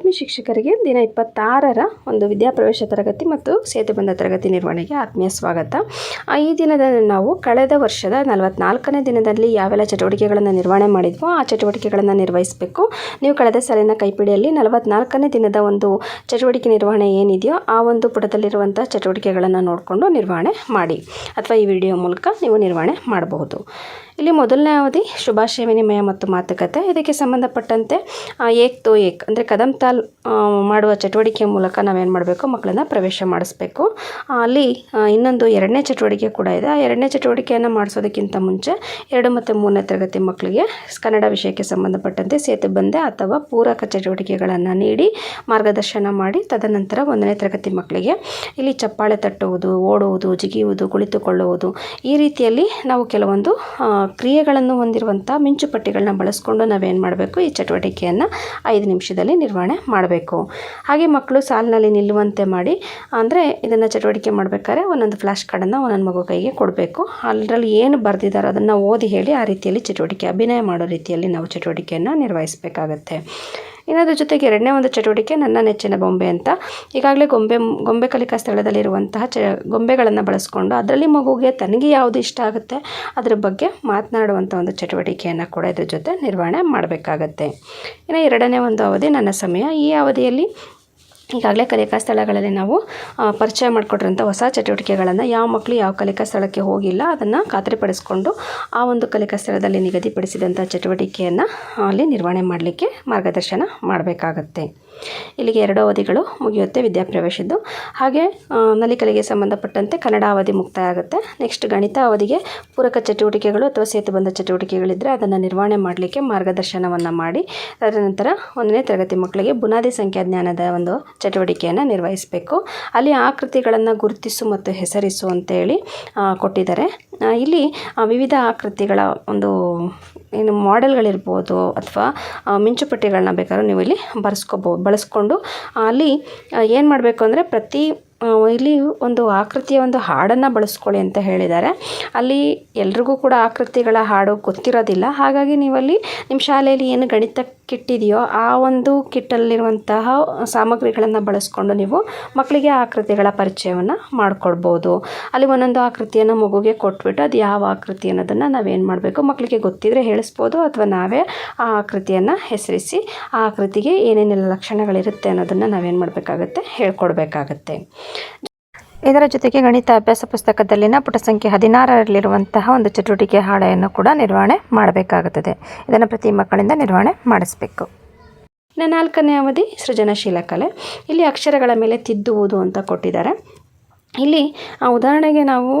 ಆತ್ಮೀಯ ಶಿಕ್ಷಕರಿಗೆ ದಿನ ಇಪ್ಪತ್ತಾರರ ಒಂದು ವಿದ್ಯಾಪ್ರವೇಶ ತರಗತಿ ಮತ್ತು ಸೇತುಬಂಧ ತರಗತಿ ನಿರ್ವಹಣೆಗೆ ಆತ್ಮೀಯ ಸ್ವಾಗತ. ಈ ದಿನದ ನಾವು ಕಳೆದ ವರ್ಷದ ನಲವತ್ನಾಲ್ಕನೇ ದಿನದಲ್ಲಿ ಯಾವೆಲ್ಲ ಚಟುವಟಿಕೆಗಳನ್ನು ನಿರ್ವಹಣೆ ಮಾಡಿದ್ವೋ ಆ ಚಟುವಟಿಕೆಗಳನ್ನು ನಿರ್ವಹಿಸಬೇಕು. ನೀವು ಕಳೆದ ಸಾಲಿನ ಕೈಪಿಡಿಯಲ್ಲಿ ನಲವತ್ನಾಲ್ಕನೇ ದಿನದ ಒಂದು ಚಟುವಟಿಕೆ ನಿರ್ವಹಣೆ ಏನಿದೆಯೋ ಆ ಒಂದು ಪುಟದಲ್ಲಿರುವಂಥ ಚಟುವಟಿಕೆಗಳನ್ನು ನೋಡಿಕೊಂಡು ನಿರ್ವಹಣೆ ಮಾಡಿ ಅಥವಾ ಈ ವಿಡಿಯೋ ಮೂಲಕ ನೀವು ನಿರ್ವಹಣೆ ಮಾಡಬಹುದು. ಇಲ್ಲಿ ಮೊದಲನೇ ಅವಧಿ ಶುಭಾಶಯ ವಿನಿಮಯ ಮತ್ತು ಮಾತುಕತೆ. ಇದಕ್ಕೆ ಸಂಬಂಧಪಟ್ಟಂತೆ ಏಕ್ ತೋ ಏಕ್, ಅಂದರೆ ಕದಂ ತಾಲ್ ಮಾಡುವ ಚಟುವಟಿಕೆ ಮೂಲಕ ನಾವೇನು ಮಾಡಬೇಕು? ಮಕ್ಕಳನ್ನ ಪ್ರವೇಶ ಮಾಡಿಸ್ಬೇಕು. ಅಲ್ಲಿ ಇನ್ನೊಂದು ಎರಡನೇ ಚಟುವಟಿಕೆ ಕೂಡ ಇದೆ. ಆ ಎರಡನೇ ಚಟುವಟಿಕೆಯನ್ನು ಮಾಡಿಸೋದಕ್ಕಿಂತ ಮುಂಚೆ ಎರಡು ಮತ್ತು ಮೂರನೇ ತರಗತಿ ಮಕ್ಕಳಿಗೆ ಕನ್ನಡ ವಿಷಯಕ್ಕೆ ಸಂಬಂಧಪಟ್ಟಂತೆ ಸೇತುಬಂಧೆ ಅಥವಾ ಪೂರಕ ಚಟುವಟಿಕೆಗಳನ್ನು ನೀಡಿ ಮಾರ್ಗದರ್ಶನ ಮಾಡಿ, ತದನಂತರ ಒಂದನೇ ತರಗತಿ ಮಕ್ಕಳಿಗೆ ಇಲ್ಲಿ ಚಪ್ಪಾಳೆ ತಟ್ಟುವುದು, ಓಡುವುದು, ಜಿಗಿಯುವುದು, ಕುಳಿತುಕೊಳ್ಳುವುದು ಈ ರೀತಿಯಲ್ಲಿ ನಾವು ಕೆಲವೊಂದು ಕ್ರಿಯೆಗಳನ್ನು ಹೊಂದಿರುವಂಥ ಮಿಂಚುಪಟ್ಟಿಗಳನ್ನ ಬಳಸ್ಕೊಂಡು ನಾವೇನು ಮಾಡಬೇಕು? ಈ ಚಟುವಟಿಕೆಯನ್ನು ಐದು ನಿಮಿಷದಲ್ಲಿ ನಿರ್ವಹಣೆ ಮಾಡಬೇಕು. ಹಾಗೆ ಮಕ್ಕಳು ಸಾಲಿನಲ್ಲಿ ನಿಲ್ಲುವಂತೆ ಮಾಡಿ, ಅಂದರೆ ಇದನ್ನು ಚಟುವಟಿಕೆ ಮಾಡಬೇಕಾದ್ರೆ ಒಂದೊಂದು ಫ್ಲ್ಯಾಶ್ ಕಾರ್ಡನ್ನು ಒಂದೊಂದು ಮಗು ಕೈಗೆ ಕೊಡಬೇಕು. ಅದರಲ್ಲಿ ಏನು ಬರೆದಿದ್ದಾರೋ ಅದನ್ನು ಓದಿ ಹೇಳಿ ಆ ರೀತಿಯಲ್ಲಿ ಚಟುವಟಿಕೆ, ಅಭಿನಯ ಮಾಡೋ ರೀತಿಯಲ್ಲಿ ನಾವು ಚಟುವಟಿಕೆಯನ್ನು ನಿರ್ವಹಿಸಬೇಕಾಗತ್ತೆ. ಇನ್ನದ್ರ ಜೊತೆಗೆ ಎರಡನೇ ಒಂದು ಚಟುವಟಿಕೆ ನನ್ನ ನೆಚ್ಚಿನ ಬೊಂಬೆ ಅಂತ. ಈಗಾಗಲೇ ಗೊಂಬೆ ಗೊಂಬೆ ಕಲಿಕಾ ಸ್ಥಳದಲ್ಲಿರುವಂತಹ ಚ, ಗೊಂಬೆಗಳನ್ನು ಬಳಸ್ಕೊಂಡು ಅದರಲ್ಲಿ ಮಗುಗೆ ತನಗೆ ಯಾವುದು ಇಷ್ಟ ಆಗುತ್ತೆ ಅದ್ರ ಬಗ್ಗೆ ಮಾತನಾಡುವಂಥ ಒಂದು ಚಟುವಟಿಕೆಯನ್ನು ಕೂಡ ಇದ್ರ ಜೊತೆ ನಿರ್ವಹಣೆ ಮಾಡಬೇಕಾಗತ್ತೆ. ಇನ್ನು ಎರಡನೇ ಒಂದು ಅವಧಿ ನನ್ನ ಸಮಯ. ಈ ಅವಧಿಯಲ್ಲಿ ಈಗಾಗಲೇ ಕಲಿಕಾ ಸ್ಥಳಗಳಲ್ಲಿ ನಾವು ಪರಿಚಯ ಮಾಡಿಕೊಟ್ಟಿರೋಂಥ ಹೊಸ ಚಟುವಟಿಕೆಗಳನ್ನು ಯಾವ ಮಕ್ಕಳು ಯಾವ ಕಲಿಕಾ ಸ್ಥಳಕ್ಕೆ ಹೋಗಿಲ್ಲ ಅದನ್ನು ಖಾತ್ರಿಪಡಿಸ್ಕೊಂಡು ಆ ಒಂದು ಕಲಿಕಾ ಸ್ಥಳದಲ್ಲಿ ನಿಗದಿಪಡಿಸಿದಂಥ ಚಟುವಟಿಕೆಯನ್ನು ಅಲ್ಲಿ ನಿರ್ವಹಣೆ ಮಾಡಲಿಕ್ಕೆ ಮಾರ್ಗದರ್ಶನ ಮಾಡಬೇಕಾಗತ್ತೆ. ಇಲ್ಲಿಗೆ ಎರಡು ಅವಧಿಗಳು ಮುಗಿಯುತ್ತೆ ವಿದ್ಯಾಪ್ರವೇಶದ್ದು. ಹಾಗೆ ನಲಿಕಲಿಗೆ ಸಂಬಂಧಪಟ್ಟಂತೆ ಕನ್ನಡ ಅವಧಿ ಮುಕ್ತಾಯ ಆಗುತ್ತೆ ನೆಕ್ಸ್ಟ್ ಗಣಿತ ಅವಧಿಗೆ ಪೂರಕ ಚಟುವಟಿಕೆಗಳು ಅಥವಾ ಸೇತುಬಂಧ ಚಟುವಟಿಕೆಗಳಿದ್ದರೆ ಅದನ್ನು ನಿರ್ವಹಣೆ ಮಾಡಲಿಕ್ಕೆ ಮಾರ್ಗದರ್ಶನವನ್ನು ಮಾಡಿ ಅದರ ನಂತರ ಒಂದನೇ ತರಗತಿ ಮಕ್ಕಳಿಗೆ ಬುನಾದಿ ಸಂಖ್ಯಾಜ್ಞಾನದ ಒಂದು ಚಟುವಟಿಕೆಯನ್ನು ನಿರ್ವಹಿಸಬೇಕು. ಅಲ್ಲಿ ಆಕೃತಿಗಳನ್ನು ಗುರುತಿಸು ಮತ್ತು ಹೆಸರಿಸು ಅಂತೇಳಿ ಕೊಟ್ಟಿದ್ದಾರೆ. ಇಲ್ಲಿ ವಿವಿಧ ಆಕೃತಿಗಳ ಒಂದು ಏನು ಮಾಡೆಲ್ಗಳಿರ್ಬೋದು ಅಥವಾ ಮಿಂಚುಪಟ್ಟಿಗಳನ್ನ ಬೇಕಾದ್ರೂ ನೀವು ಇಲ್ಲಿ ಬರ್ಸ್ಕೋಬೋದು ಬಳಸ್ಕೊಂಡು, ಅಲ್ಲಿ ಏನು ಮಾಡಬೇಕು ಅಂದರೆ ಪ್ರತಿ ಇಲ್ಲಿ ಒಂದು ಆಕೃತಿಯ ಒಂದು ಹಾಡನ್ನು ಬಳಸ್ಕೊಳ್ಳಿ ಅಂತ ಹೇಳಿದ್ದಾರೆ. ಅಲ್ಲಿ ಎಲ್ರಿಗೂ ಕೂಡ ಆಕೃತಿಗಳ ಹಾಡು ಗೊತ್ತಿರೋದಿಲ್ಲ. ಹಾಗಾಗಿ ನೀವಲ್ಲಿ ನಿಮ್ಮ ಶಾಲೆಯಲ್ಲಿ ಏನು ಗಣಿತ ಕಿಟ್ ಇದೆಯೋ ಆ ಒಂದು ಕಿಟ್ಟಲ್ಲಿರುವಂತಹ ಸಾಮಗ್ರಿಗಳನ್ನು ಬಳಸ್ಕೊಂಡು ನೀವು ಮಕ್ಕಳಿಗೆ ಆಕೃತಿಗಳ ಪರಿಚಯವನ್ನು ಮಾಡಿಕೊಡ್ಬೋದು. ಅಲ್ಲಿ ಒಂದೊಂದು ಆಕೃತಿಯನ್ನು ಮಗುಗೆ ಕೊಟ್ಬಿಟ್ಟು ಅದು ಯಾವ ಆಕೃತಿ ಅನ್ನೋದನ್ನು ನಾವೇನು ಮಾಡಬೇಕು? ಮಕ್ಕಳಿಗೆ ಗೊತ್ತಿದ್ದರೆ ಹೇಳಿಸ್ಬೋದು ಅಥವಾ ನಾವೇ ಆ ಆಕೃತಿಯನ್ನು ಹೆಸರಿಸಿ ಆ ಆಕೃತಿಗೆ ಏನೇನೆಲ್ಲ ಲಕ್ಷಣಗಳಿರುತ್ತೆ ಅನ್ನೋದನ್ನು ನಾವೇನು ಮಾಡಬೇಕಾಗತ್ತೆ? ಹೇಳ್ಕೊಡ್ಬೇಕಾಗತ್ತೆ. ಇದರ ಜೊತೆಗೆ ಗಣಿತ ಅಭ್ಯಾಸ ಪುಸ್ತಕದಲ್ಲಿನ ಪುಟ ಸಂಖ್ಯೆ ಹದಿನಾರರಲ್ಲಿರುವಂತಹ ಒಂದು ಚಟುವಟಿಕೆ ಹಾಳೆಯನ್ನು ಕೂಡ ನಿರ್ವಹಣೆ ಮಾಡಬೇಕಾಗುತ್ತದೆ. ಇದನ್ನು ಪ್ರತಿ ಮಕ್ಕಳಿಂದ ನಿರ್ವಹಣೆ ಮಾಡಿಸಬೇಕು. ನಾಲ್ಕನೇ ಅವಧಿ ಸೃಜನಶೀಲ ಕಲೆ. ಇಲ್ಲಿ ಅಕ್ಷರಗಳ ಮೇಲೆ ತಿದ್ದುವುದು ಅಂತ ಕೊಟ್ಟಿದ್ದಾರೆ. ಇಲ್ಲಿ ಆ, ಉದಾಹರಣೆಗೆ ನಾವು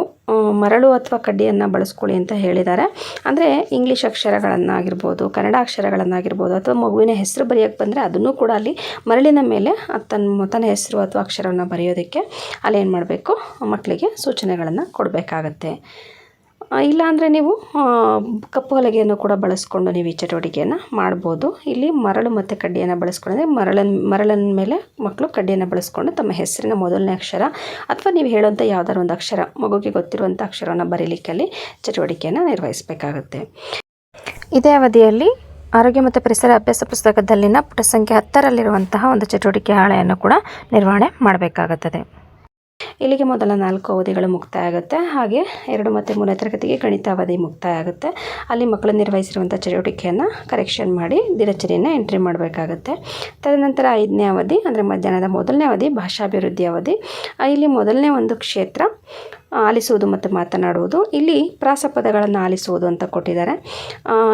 ಮರಳು ಅಥವಾ ಕಡ್ಡಿಯನ್ನು ಬಳಸ್ಕೊಳ್ಳಿ ಅಂತ ಹೇಳಿದ್ದಾರೆ. ಅಂದರೆ ಇಂಗ್ಲೀಷ್ ಅಕ್ಷರಗಳನ್ನಾಗಿರ್ಬೋದು ಕನ್ನಡ ಅಕ್ಷರಗಳನ್ನಾಗಿರ್ಬೋದು ಅಥವಾ ಮಗುವಿನ ಹೆಸರು ಬರೆಯೋಕ್ಕೆ ಬಂದರೆ ಅದನ್ನು ಕೂಡ ಅಲ್ಲಿ ಮರಳಿನ ಮೇಲೆ ತನ್ನ ತನ್ನ ಹೆಸರು ಅಥವಾ ಅಕ್ಷರವನ್ನು ಬರೆಯೋದಕ್ಕೆ ಅಲ್ಲಿ ಏನು ಮಾಡಬೇಕು? ಮಕ್ಕಳಿಗೆ ಸೂಚನೆಗಳನ್ನು ಕೊಡಬೇಕಾಗತ್ತೆ. ಇಲ್ಲಾಂದರೆ ನೀವು ಕಪ್ಪು ಹಲಗೆಯನ್ನು ಕೂಡ ಬಳಸ್ಕೊಂಡು ನೀವು ಈ ಚಟುವಟಿಕೆಯನ್ನು ಮಾಡ್ಬೋದು. ಇಲ್ಲಿ ಮರಳು ಮತ್ತು ಕಡ್ಡಿಯನ್ನು ಬಳಸ್ಕೊಂಡ್ರೆ ಮರಳನ್, ಮರಳನ ಮೇಲೆ ಮಕ್ಕಳು ಕಡ್ಡಿಯನ್ನು ಬಳಸ್ಕೊಂಡು ತಮ್ಮ ಹೆಸರಿನ ಮೊದಲನೇ ಅಕ್ಷರ ಅಥವಾ ನೀವು ಹೇಳುವಂಥ ಯಾವ್ದಾದ್ರು ಒಂದು ಅಕ್ಷರ, ಮಗುಗೆ ಗೊತ್ತಿರುವಂಥ ಅಕ್ಷರವನ್ನು ಬರೀಲಿಕ್ಕಲ್ಲಿ ಚಟುವಟಿಕೆಯನ್ನು ನಿರ್ವಹಿಸಬೇಕಾಗುತ್ತೆ. ಇದೇ ಅವಧಿಯಲ್ಲಿ ಆರೋಗ್ಯ ಮತ್ತು ಪರಿಸರ ಅಭ್ಯಾಸ ಪುಸ್ತಕದಲ್ಲಿನ ಪುಟ ಸಂಖ್ಯೆ ಹತ್ತರಲ್ಲಿರುವಂತಹ ಒಂದು ಚಟುವಟಿಕೆ ಹಾಳೆಯನ್ನು ಕೂಡ ನಿರ್ವಹಣೆ ಮಾಡಬೇಕಾಗುತ್ತದೆ. ಇಲ್ಲಿಗೆ ಮೊದಲ ನಾಲ್ಕು ಅವಧಿಗಳು ಮುಕ್ತಾಯ ಆಗುತ್ತೆ ಹಾಗೆ ಎರಡು ಮತ್ತು ಮೂರನೇ ತರಗತಿಗೆ ಗಣಿತ ಅವಧಿ ಮುಕ್ತಾಯ ಆಗುತ್ತೆ ಅಲ್ಲಿ ಮಕ್ಕಳು ನಿರ್ವಹಿಸಿರುವಂಥ ಚಟುವಟಿಕೆಯನ್ನು ಕರೆಕ್ಷನ್ ಮಾಡಿ ದಿನಚರಿಯನ್ನು ಎಂಟ್ರಿ ಮಾಡಬೇಕಾಗುತ್ತೆ. ತದನಂತರ ಐದನೇ ಅವಧಿ, ಅಂದರೆ ಮಧ್ಯಾಹ್ನದ ಮೊದಲನೇ ಅವಧಿ, ಭಾಷಾಭಿವೃದ್ಧಿ ಅವಧಿ. ಇಲ್ಲಿ ಮೊದಲನೇ ಒಂದು ಕ್ಷೇತ್ರ ಆಲಿಸುವುದು ಮತ್ತು ಮಾತನಾಡುವುದು. ಇಲ್ಲಿ ಪ್ರಾಸಪದಗಳನ್ನು ಆಲಿಸುವುದು ಅಂತ ಕೊಟ್ಟಿದ್ದಾರೆ.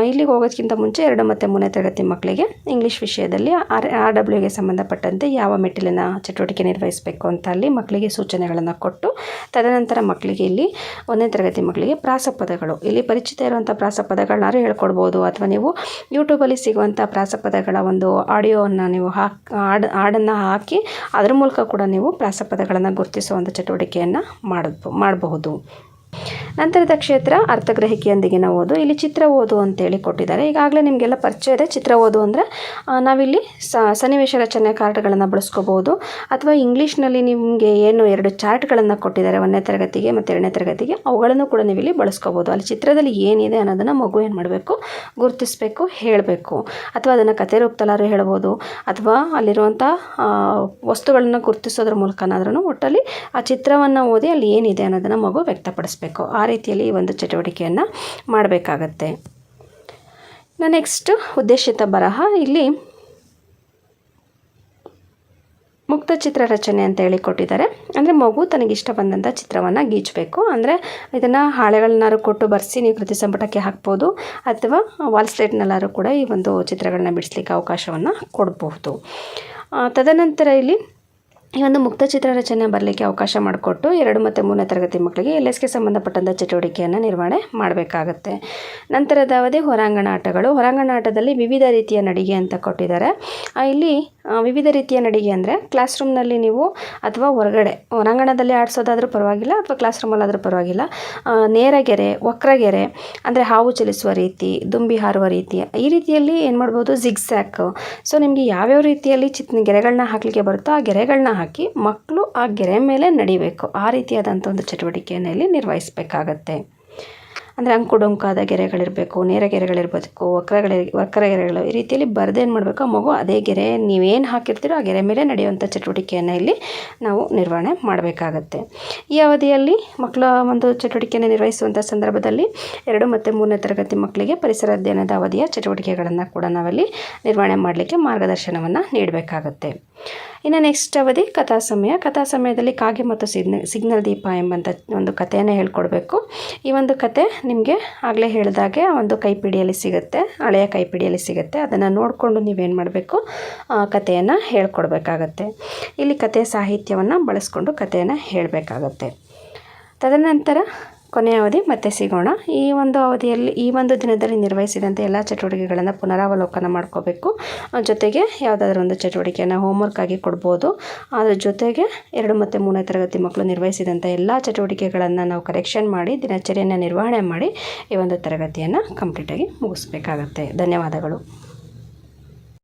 ಇಲ್ಲಿಗೆ ಹೋಗೋದಕ್ಕಿಂತ ಮುಂಚೆ ಎರಡು ಮತ್ತು ಮೂರನೇ ತರಗತಿ ಮಕ್ಕಳಿಗೆ ಇಂಗ್ಲೀಷ್ ವಿಷಯದಲ್ಲಿ ಆರ್ ಆರ್ ಡಬ್ಲ್ಯೂಗೆ ಸಂಬಂಧಪಟ್ಟಂತೆ ಯಾವ ಮೆಟ್ಟಿಲಿನ ಚಟುವಟಿಕೆ ನಿರ್ವಹಿಸಬೇಕು ಅಂತ ಅಲ್ಲಿ ಮಕ್ಕಳಿಗೆ ಸೂಚನೆಗಳನ್ನು ಕೊಟ್ಟು, ತದನಂತರ ಮಕ್ಕಳಿಗೆ ಇಲ್ಲಿ ಒಂದನೇ ತರಗತಿ ಮಕ್ಕಳಿಗೆ ಪ್ರಾಸಪದಗಳು ಇಲ್ಲಿ ಪರಿಚಿತ ಇರುವಂಥ ಪ್ರಾಸಪದಗಳನ್ನಾರು ಹೇಳ್ಕೊಡ್ಬೋದು. ಅಥವಾ ನೀವು ಯೂಟ್ಯೂಬಲ್ಲಿ ಸಿಗುವಂಥ ಪ್ರಾಸಪದಗಳ ಒಂದು ಆಡಿಯೋವನ್ನು ನೀವು ಹಾಕಿ, ಹಾಡು, ಹಾಡನ್ನು ಹಾಕಿ, ಅದರ ಮೂಲಕ ಕೂಡ ನೀವು ಪ್ರಾಸಪದಗಳನ್ನು ಗುರುತಿಸುವಂಥ ಚಟುವಟಿಕೆಯನ್ನು ಮಾಡಬಹುದು ಮಾಡಬಹುದು. ನಂತರದ ಕ್ಷೇತ್ರ ಅರ್ಥಗ್ರಹಿಕೆಯೊಂದಿಗಿನ ಓದು. ಇಲ್ಲಿ ಚಿತ್ರ ಓದು ಅಂತೇಳಿ ಕೊಟ್ಟಿದ್ದಾರೆ. ಈಗಾಗಲೇ ನಿಮಗೆಲ್ಲ ಪರಿಚಯ ಇದೆ. ಚಿತ್ರ ಓದು ಅಂದರೆ ನಾವಿಲ್ಲಿ ಸನ್ನಿವೇಶ ರಚನೆ ಕಾರ್ಡ್ಗಳನ್ನು ಬಳಸ್ಕೋಬೋದು ಅಥವಾ ಇಂಗ್ಲೀಷ್ನಲ್ಲಿ ನಿಮಗೆ ಏನು ಎರಡು ಚಾರ್ಟ್ಗಳನ್ನು ಕೊಟ್ಟಿದ್ದಾರೆ, ಒಂದನೇ ತರಗತಿಗೆ ಮತ್ತು ಎರಡನೇ ತರಗತಿಗೆ, ಅವುಗಳನ್ನು ಕೂಡ ನೀವಿಲ್ಲಿ ಬಳಸ್ಕೋಬೋದು ಅಲ್ಲಿ ಚಿತ್ರದಲ್ಲಿ ಏನಿದೆ ಅನ್ನೋದನ್ನು ಮಗು ಏನು ಮಾಡಬೇಕು? ಗುರುತಿಸಬೇಕು, ಹೇಳಬೇಕು. ಅಥವಾ ಅದನ್ನು ಕತೆ ರೂಪದಲ್ಲಾದ್ರೂ ಹೇಳ್ಬೋದು. ಅಥವಾ ಅಲ್ಲಿರುವಂಥ ವಸ್ತುಗಳನ್ನು ಗುರುತಿಸೋದ್ರ ಮೂಲಕನಾದ್ರೂ ಒಟ್ಟಲ್ಲಿ ಆ ಚಿತ್ರವನ್ನು ಓದಿ ಅಲ್ಲಿ ಏನಿದೆ ಅನ್ನೋದನ್ನು ಮಗು ವ್ಯಕ್ತಪಡಿಸ್ಬೇಕು. ಆ ರೀತಿಯಲ್ಲಿ ಈ ಒಂದು ಚಟುವಟಿಕೆಯನ್ನು ಮಾಡಬೇಕಾಗತ್ತೆ. ನೆಕ್ಸ್ಟ್ ಉದ್ದೇಶಿತ ಬರಹ ಇಲ್ಲಿ ಮುಕ್ತ ಚಿತ್ರ ರಚನೆ ಅಂತ ಹೇಳಿ ಕೊಟ್ಟಿದ್ದಾರೆ. ಅಂದರೆ ಮಗು ತನಗಿಷ್ಟ ಬಂದಂಥ ಚಿತ್ರವನ್ನು ಗೀಚಬೇಕು. ಅಂದರೆ ಇದನ್ನು ಹಾಳೆಗಳನ್ನಾರು ಕೊಟ್ಟು ಬರೆಸಿ ನೀವು ಕೃತಿ ಸಂಪುಟಕ್ಕೆ ಹಾಕ್ಬೋದು. ಅಥವಾ ವಾಲ್ ಸ್ಲೇಟ್ನಲ್ಲಾದ್ರೂ ಕೂಡ ಈ ಒಂದು ಚಿತ್ರಗಳನ್ನ ಬಿಡಿಸ್ಲಿಕ್ಕೆ ಅವಕಾಶವನ್ನು ಕೊಡಬಹುದು. ತದನಂತರ ಇಲ್ಲಿ ಈ ಒಂದು ಮುಕ್ತ ಚಿತ್ರ ರಚನೆ ಬರಲಿಕ್ಕೆ ಅವಕಾಶ ಮಾಡಿಕೊಟ್ಟು ಎರಡು ಮತ್ತು ಮೂರನೇ ತರಗತಿ ಮಕ್ಕಳಿಗೆ ಎಲ್ ಎಸ್ಗೆ ಸಂಬಂಧಪಟ್ಟಂಥ ಚಟುವಟಿಕೆಯನ್ನು ನಿರ್ವಹಣೆ ಮಾಡಬೇಕಾಗತ್ತೆ. ನಂತರದ ಅವಧಿ ಹೊರಾಂಗಣ ಆಟಗಳು. ಹೊರಾಂಗಣ ಆಟದಲ್ಲಿ ವಿವಿಧ ರೀತಿಯ ನಡಿಗೆ ಅಂತ ಕೊಟ್ಟಿದ್ದಾರೆ. ಇಲ್ಲಿ ವಿವಿಧ ರೀತಿಯ ನಡಿಗೆ ಅಂದರೆ ಕ್ಲಾಸ್ ರೂಮ್ನಲ್ಲಿ ನೀವು ಅಥವಾ ಹೊರಗಡೆ ಹೊರಾಂಗಣದಲ್ಲಿ ಆಡಿಸೋದಾದರೂ ಪರವಾಗಿಲ್ಲ ಅಥವಾ ಕ್ಲಾಸ್ ರೂಮಲ್ಲಾದರೂ ಪರವಾಗಿಲ್ಲ ನೇರಗೆರೆ, ವಕ್ರಗೆರೆ ಅಂದರೆ ಹಾವು ಚಲಿಸುವ ರೀತಿ, ದುಂಬಿ ಹಾರುವ ರೀತಿ, ಈ ರೀತಿಯಲ್ಲಿ ಏನು ಮಾಡ್ಬೋದು? ಜಿಗ್ಸ್ಯಾಕ್ ಸೊ ನಿಮಗೆ ಯಾವ್ಯಾವ ರೀತಿಯಲ್ಲಿ ಚಿತ್ ಗೆರೆಗಳನ್ನ ಹಾಕಲಿಕ್ಕೆ ಬರುತ್ತೋ ಆ ಗೆರೆಗಳನ್ನ ಹಾಕಿ ಮಕ್ಕಳು ಆ ಗೆರೆ ಮೇಲೆ ನಡಿಬೇಕು. ಆ ರೀತಿಯಾದಂಥ ಒಂದು ಚಟುವಟಿಕೆಯನ್ನು ಇಲ್ಲಿ ನಿರ್ವಹಿಸಬೇಕಾಗತ್ತೆ. ಅಂದರೆ ಅಂಕುಡೊಂಕಾದ ಗೆರೆಗಳಿರಬೇಕು, ನೇರ ಗೆರೆಗಳಿರಬೇಕು, ವಕ್ರಗಳೆ ವಕ್ರ ಗೆರೆಗಳು ಈ ರೀತಿಯಲ್ಲಿ ಬರೆದೇನು ಮಾಡಬೇಕು? ಆ ಮಗು ಅದೇ ಗೆರೆ, ನೀವೇನು ಹಾಕಿರ್ತೀರೋ ಆ ಗೆರೆ ಮೇಲೆ ನಡೆಯುವಂಥ ಚಟುವಟಿಕೆಯನ್ನು ಇಲ್ಲಿ ನಾವು ನಿರ್ವಹಣೆ ಮಾಡಬೇಕಾಗತ್ತೆ. ಈ ಅವಧಿಯಲ್ಲಿ ಮಕ್ಕಳ ಒಂದು ಚಟುವಟಿಕೆಯನ್ನು ನಿರ್ವಹಿಸುವಂಥ ಸಂದರ್ಭದಲ್ಲಿ ಎರಡು ಮತ್ತು ಮೂರನೇ ತರಗತಿ ಮಕ್ಕಳಿಗೆ ಪರಿಸರ ಅಧ್ಯಯನದ ಅವಧಿಯ ಚಟುವಟಿಕೆಗಳನ್ನು ಕೂಡ ನಾವಲ್ಲಿ ನಿರ್ವಹಣೆ ಮಾಡಲಿಕ್ಕೆ ಮಾರ್ಗದರ್ಶನವನ್ನು ನೀಡಬೇಕಾಗತ್ತೆ. ಇನ್ನು ನೆಕ್ಸ್ಟ್ ಅವಧಿ ಕಥಾ ಸಮಯ. ಕಥಾ ಸಮಯದಲ್ಲಿ ಕಾಗೆ ಮತ್ತು ಸಿಗ್ನ, ಸಿಗ್ನಲ್ ದೀಪ ಎಂಬಂಥ ಒಂದು ಕಥೆಯನ್ನು ಹೇಳ್ಕೊಡ್ಬೇಕು. ಈ ಒಂದು ಕತೆ ನಿಮಗೆ ಆಗಲೇ ಹೇಳಿದಾಗೆ ಒಂದು ಕೈಪಿಡಿಯಲ್ಲಿ ಸಿಗುತ್ತೆ, ಹಳೆಯ ಕೈಪಿಡಿಯಲ್ಲಿ ಸಿಗುತ್ತೆ. ಅದನ್ನು ನೋಡಿಕೊಂಡು ನೀವೇನು ಮಾಡಬೇಕು? ಕಥೆಯನ್ನು ಹೇಳ್ಕೊಡ್ಬೇಕಾಗತ್ತೆ. ಇಲ್ಲಿ ಕಥೆಯ ಸಾಹಿತ್ಯವನ್ನು ಬಳಸ್ಕೊಂಡು ಕಥೆಯನ್ನು ಹೇಳಬೇಕಾಗತ್ತೆ. ತದನಂತರ ಕೊನೆಯ ಅವಧಿ ಮತ್ತೆ ಸಿಗೋಣ. ಈ ಒಂದು ಅವಧಿಯಲ್ಲಿ, ಈ ಒಂದು ದಿನದಲ್ಲಿ ನಿರ್ವಹಿಸಿದಂಥ ಎಲ್ಲ ಚಟುವಟಿಕೆಗಳನ್ನು ಪುನರಾವಲೋಕನ ಮಾಡ್ಕೋಬೇಕು. ಜೊತೆಗೆ ಯಾವುದಾದ್ರೂ ಒಂದು ಚಟುವಟಿಕೆಯನ್ನು ಹೋಮ್ವರ್ಕ್ ಆಗಿ ಕೊಡ್ಬೋದು. ಅದರ ಜೊತೆಗೆ ಎರಡು ಮತ್ತು ಮೂರನೇ ತರಗತಿ ಮಕ್ಕಳು ನಿರ್ವಹಿಸಿದಂಥ ಎಲ್ಲ ಚಟುವಟಿಕೆಗಳನ್ನು ನಾವು ಕರೆಕ್ಷನ್ ಮಾಡಿ ದಿನಚರಿಯನ್ನು ನಿರ್ವಹಣೆ ಮಾಡಿ ಈ ಒಂದು ತರಗತಿಯನ್ನು ಕಂಪ್ಲೀಟಾಗಿ ಮುಗಿಸ್ಬೇಕಾಗತ್ತೆ. ಧನ್ಯವಾದಗಳು.